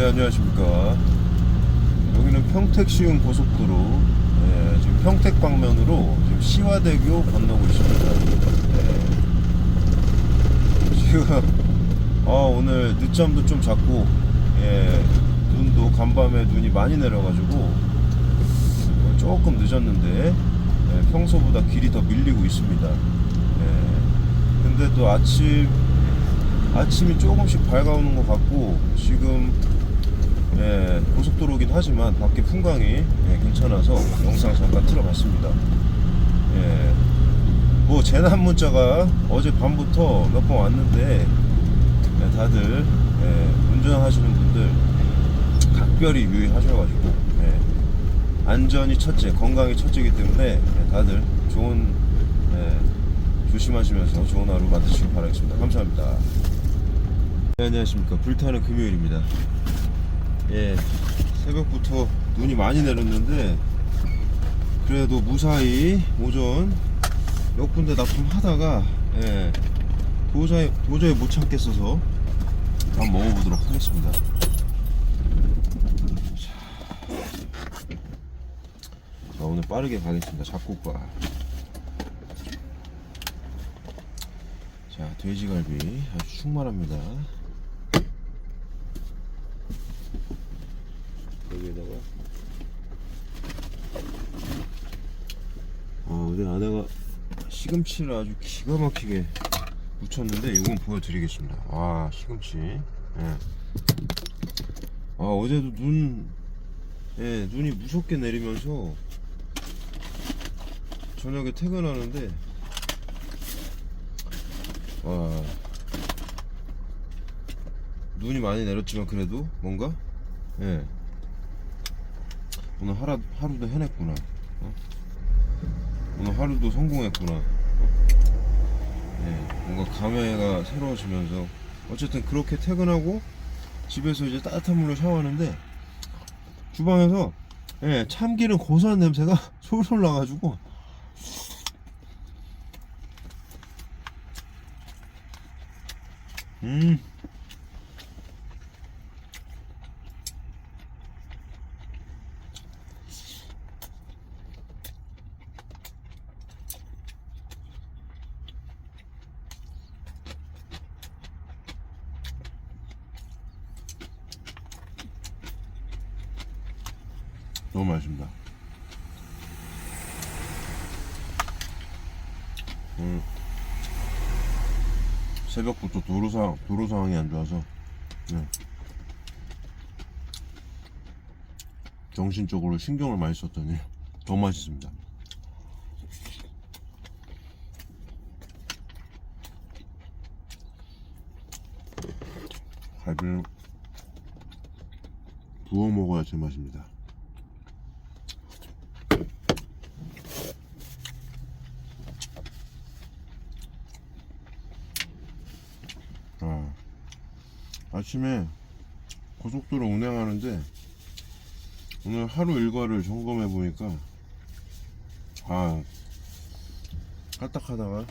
네 안녕하십니까 여기는 평택시흥 고속도로 예, 지금 평택 방면으로 지금 시화대교 건너고 있습니다 예. 지금 아, 오늘 늦잠도 좀 잤고 예, 눈도 간밤에 눈이 많이 내려가지고 어, 조금 늦었는데 예, 평소보다 길이 더 밀리고 있습니다 예. 근데 또 아침 아침이 조금씩 밝아오는 것 같고 지금 예, 고속도로긴 하지만 밖에 풍광이 예, 괜찮아서 영상 잠깐 틀어봤습니다. 예, 뭐 재난 문자가 어제 밤부터 몇 번 왔는데 예, 다들 예, 운전하시는 분들 각별히 유의하셔가지고 예, 안전이 첫째, 건강이 첫째이기 때문에 예, 다들 좋은 예, 조심하시면서 좋은 하루 만드시길 바라겠습니다. 감사합니다. 네, 안녕하십니까. 불타는 금요일입니다. 예, 새벽부터 눈이 많이 내렸는데, 그래도 무사히 오전 몇 군데 납품하다가, 예, 도저히, 도저히 못 참겠어서 한번 먹어보도록 하겠습니다. 자, 자, 오늘 빠르게 가겠습니다. 잡곡밥. 자, 돼지갈비 아주 충만합니다. 여기에다가 아, 우리 아내가 시금치를 아주 기가 막히게 묻혔는데 이건 보여드리겠습니다. 아, 시금치. 예. 아, 어제도 눈, 예, 눈이 무섭게 내리면서 저녁에 퇴근하는데 와 눈이 많이 내렸지만 그래도 뭔가 예 오늘 하루, 하루도 해냈구나 어? 오늘 하루도 성공했구나 어? 예 뭔가 감회가 새로워지면서 어쨌든 그렇게 퇴근하고 집에서 이제 따뜻한 물로 샤워하는데 주방에서 예 참기름 고소한 냄새가 솔솔 나가지고 음. 너무 맛있습니다. 음. 새벽부터 도로 상황, 도로 상황이 안 좋아서 네. 정신적으로 신경을 많이 썼더니 더 맛있습니다. 갈비는 부어 먹어야 제맛입니다. 아침에 고속도로 운행하는데 오늘 하루 일과를 점검해 보니까 아 까딱하다가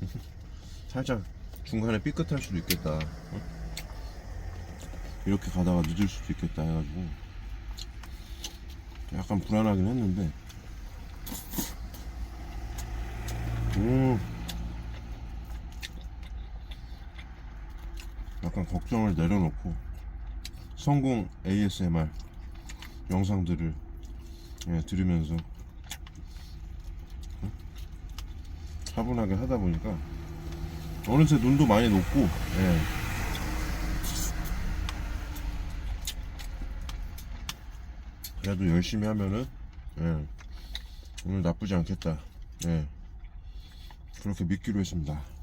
살짝 중간에 삐끗할 수도 있겠다 어? 이렇게 가다가 늦을 수도 있겠다 해가지고 약간 불안하긴 했는데 음 걱정을 내려놓고 성공 ASMR 영상들을 예, 들으면서 어? 차분하게 하다 보니까 어느새 눈도 많이 녹고 예. 그래도 열심히 하면은 예, 오늘 나쁘지 않겠다 예. 그렇게 믿기로 했습니다.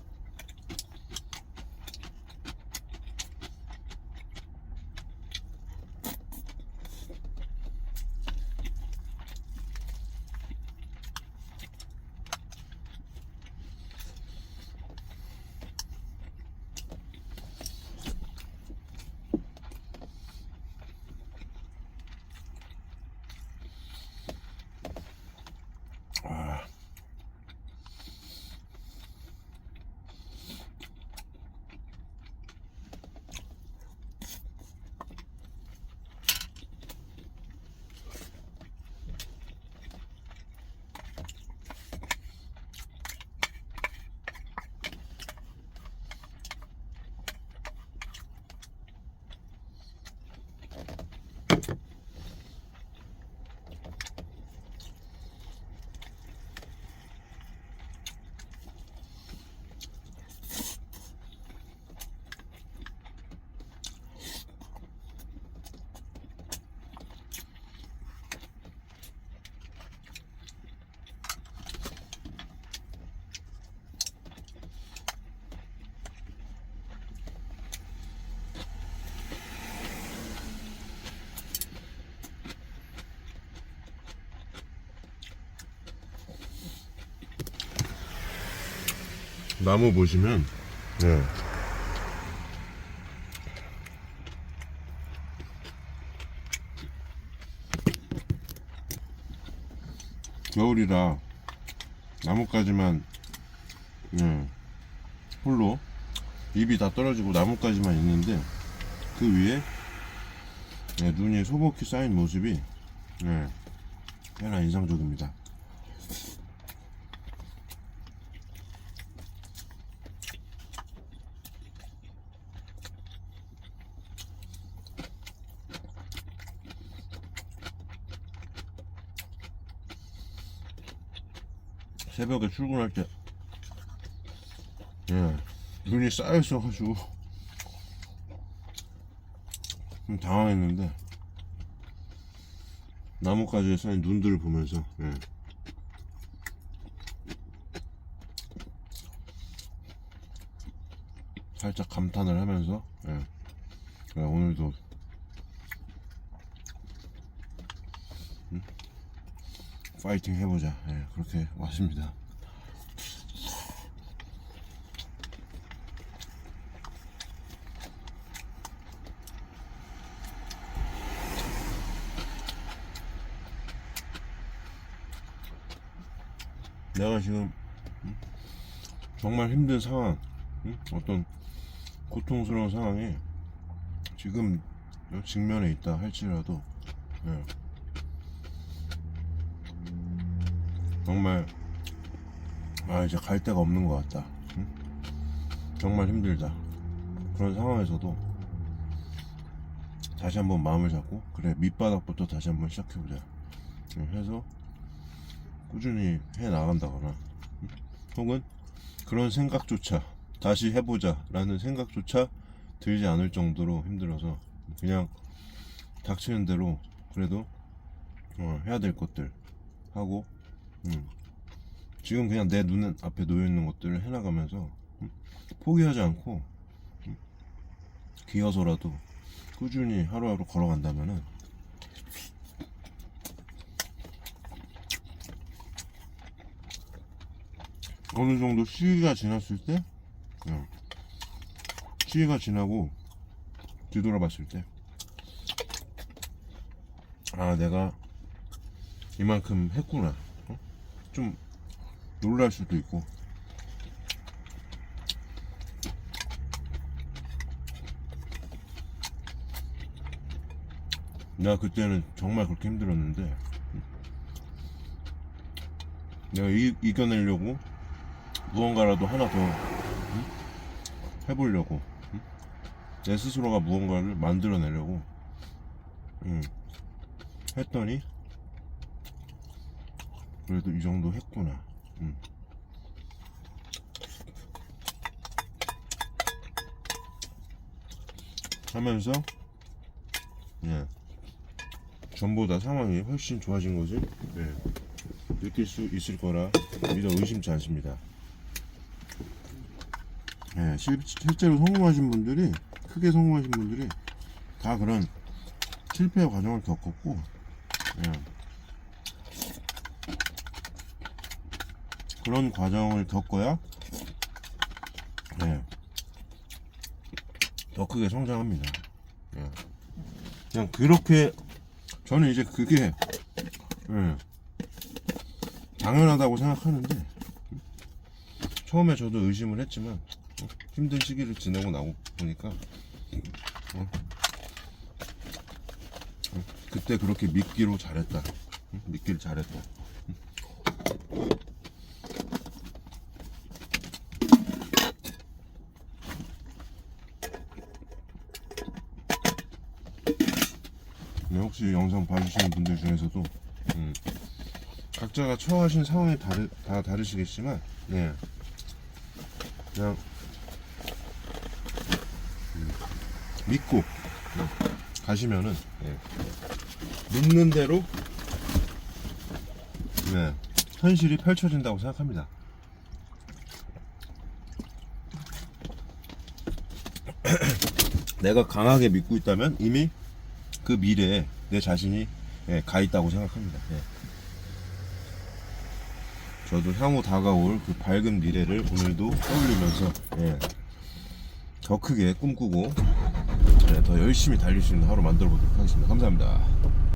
나무 보시면 네. 겨울이라 나뭇가지만 네, 홀로 잎이 다 떨어지고 나뭇가지만 있는데 그 위에 네, 눈이 소복히 쌓인 모습이 네, 꽤나 인상적입니다. 새벽에 출근할 때 예, 눈이 쌓여 있어가지고 좀 당황했는데 나뭇가지에 쌓인 눈들을 보면서 예. 살짝 감탄을 하면서 예. 예, 오늘도 파이팅 해보자. 예, 그렇게 왔습니다. 내가 지금 음, 정말 힘든 상황, 음, 어떤 고통스러운 상황에 지금 직면에 있다 할지라도 예. 정말 아 이제 갈 데가 없는 것 같다. 음? 정말 힘들다. 그런 상황에서도 다시 한번 마음을 잡고 그래 밑바닥부터 다시 한번 시작해보자. 예, 해서 꾸준히 해 나간다거나 음? 혹은 그런 생각조차 다시 해보자 라는 생각조차 들지 않을 정도로 힘들어서 그냥 닥치는 대로 그래도 어, 해야 될 것들 하고 음, 지금 그냥 내 눈 앞에 놓여 있는 것들을 해나가면서 음, 포기하지 않고 음, 기어서라도 꾸준히 하루하루 걸어간다면은 어느 정도 시기가 지났을 때, 어, 시기가 지나고 뒤돌아봤을 때, 아, 내가 이만큼 했구나. 어? 좀 놀랄 수도 있고, 내가 그때는 정말 그렇게 힘들었는데, 내가 이, 이겨내려고 무언가라도 하나 더 응? 해보려고 응? 내 스스로가 무언가를 만들어내려고 응. 했더니 그래도 이 정도 했구나 응. 하면서 예. 전보다 상황이 훨씬 좋아진 것을 예. 느낄 수 있을 거라 믿어 의심치 않습니다. 예, 실, 실제로 성공하신 분들이 크게 성공하신 분들이 다 그런 실패 과정을 겪었고 예. 그런 과정을 겪어야 예. 더 크게 성장합니다. 예. 그냥 그렇게 저는 이제 그게 예. 당연하다고 생각하는데 처음에 저도 의심을 했지만 어, 힘든 시기를 지내고 나고 보니까 어, 어, 그때 그렇게 믿기로 잘했다 응? 믿기를 잘했다 네, 혹시 영상 봐주시는 분들 중에서도 음, 각자가 처하신 상황이 다르, 다 다르시겠지만, 네. 그냥, 음, 믿고, 네, 가시면은, 네. 믿는 대로, 네. 현실이 펼쳐진다고 생각합니다. 내가 강하게 믿고 있다면 이미 그 미래에 내 자신이 예, 가 있다고 생각합니다. 예. 저도 향후 다가올 그 밝은 미래를 오늘도 떠올리면서 예, 더 크게 꿈꾸고 예, 더 열심히 달릴 수 있는 하루 만들어 보도록 하겠습니다. 감사합니다.